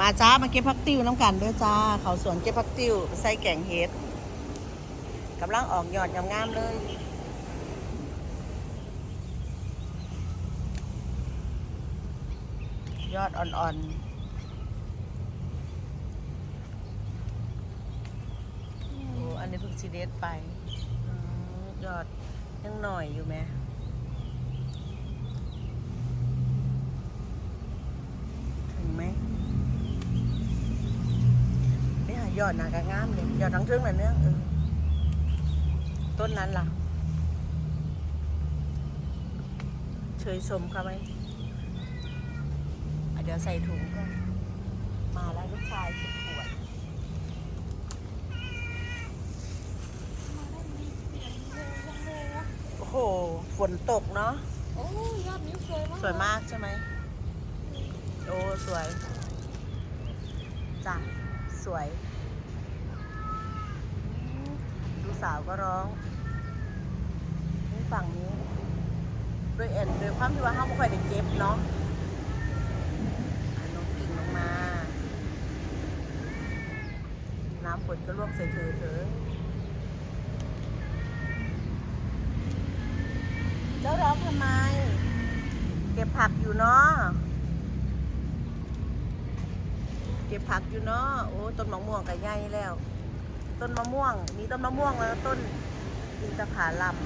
มาจ้ามาเก็บพักติ้วน้ำกันด้วยจ้า เขาสวนเก็บพักติ้วใส่แกงเฮ็ดกำลังออกยอดงามๆเลยยอดอ่อนๆ โอ้ อันนี้เพิ่งซีเดสไป ยอดยังหน่อยอยู่ไหม ถึงไหมนี่ค่ะ ยอดหนากระงามเลยยอดทั้งเทิงเลยเนี่ยเออต้นนั้นล่ะ เชยชมค่ะไหมอะเดี๋ยวใส่ถุงก่อนมาแล้วลูกชายสิบขวดโอ้โห ฝนตกเนาะโอ้ยอดนี้สวยมากสวยมากใช่ไหมโอ้ สวย จ้ะ สวยอืมดู สาวก็ร้องนี่ฝั่งนี้โดยเอ็นโดยความที่ว่าเขาไม่ค่อยได้เก็บเนาะน้องกิ่งลงมา น้ำฝนก็ลวกใส่เธอเธอเจ้าร้องทำไม เก็บผักอยู่เนาะเก็บผักอยู่เนาะโอ้ต้นมะม่วงก็ใหญ่แล้ว ต้นมะม่วง มีต้นมะม่วงแล้วก็ต้นอินทผลัม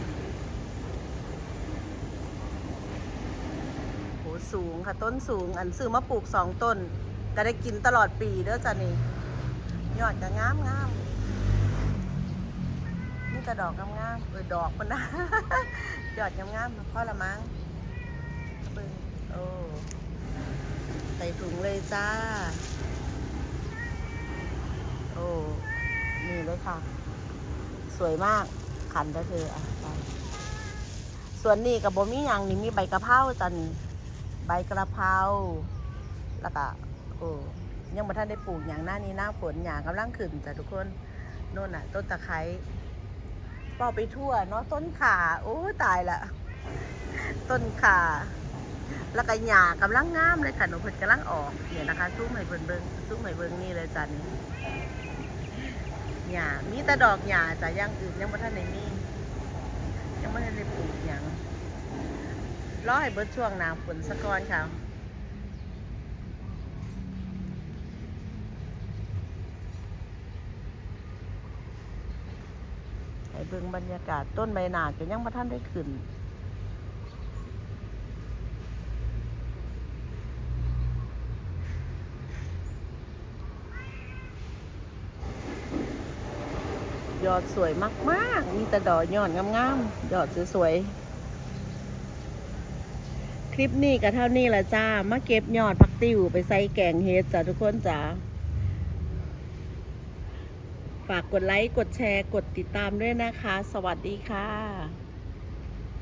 โหสูงค่ะต้นสูง อันซื้อมาปลูกสองต้น ก็ได้กินตลอดปีเด้อจ้ะนี่ยอดก็งามงามนี่กระดอกงามงามเออดอกมันนะยอดงามงามพ่อละมั้งเบิ่งโอ้ใส่ถุงเลยจ้า โอ้ นี่เลยค่ะ สวยมากขันก็คืออะไปส่วนนี้กับบมีหยังนี่มีใบกะเพราจันใบกระเพราแล้วก็โอ้ยังบ่ท่านได้ปลูกอย่างหน้านี้หน้าฝนอย่างกำลังขึ้นจ้ะทุกคนโน่นน่ะ ต้นตะไคร้ปอกไปทั่วเนาะต้นขาโอ้ตายละต้นขาแล้วก็หญ้ากำลังงามเลยค่ะหนูเพิ่นกำลังออกเนี่ยนะคะซุ้มให้เบิ่งเบิ่งซุ้มให้เบิ่งนี่เลยจ้ะนี่ หญ้ามีแต่ดอกหญ้าจ้ะย่างอื่นยังบ่ทันได้มียังบ่ทันได้ปลูกหยังรอให้เบิดช่วงหน้าฝนสะก่อนค่ะให้เบิ่งบรรยากาศต้นใบหนาก็ยังบ่ทันได้ขึ้น ยอดสวยมากๆ มีแต่ดอกยอดงามๆยอดสวยๆ คลิปนี้ก็เท่านี้ละจ้า มาเก็บยอดผักติวไปใส่แกงเฮ็ดจ้าทุกคนจ้า ฝากกดไลค์ กดแชร์ กดติดตามด้วยนะคะ สวัสดีค่ะ